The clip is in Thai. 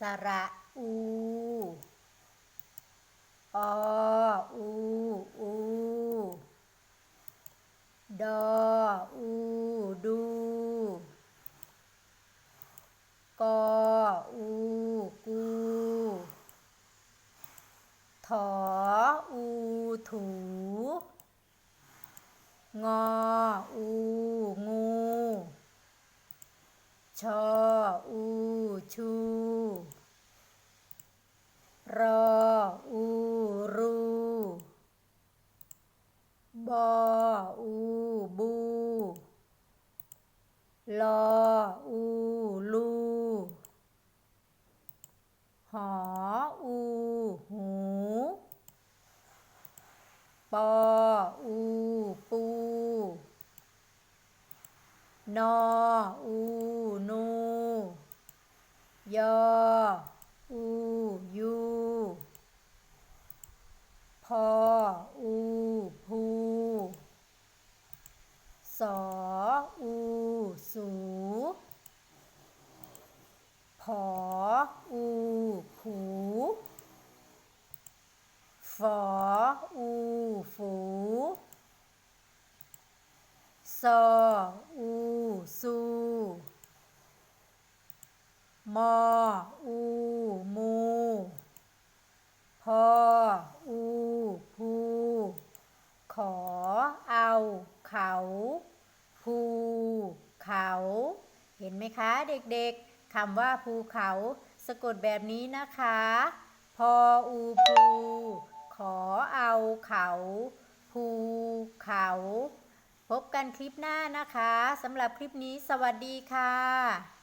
สระอูออูอูดออูดูกออูกูถออูถูงออูงูชออู ชู รอ อูรู บอ อู บู ลอ อู ลู หอ อู หู ปอ อู ปู นอ อู นู ยอ อู ยู พอ อูพูสอ อู สู ผอ อู ผู ฝอ อู ฝูซอ อูซู มอ อู มู พอ อูพูขอ เอา เขา ภูเขา เห็นไหมคะเด็กๆคำว่าภูเขา สะกดแบบนี้นะคะ พอ อู ภู ขอ เอา เขา ภูเขา พบกันคลิปหน้านะคะสำหรับคลิปนี้สวัสดีค่ะ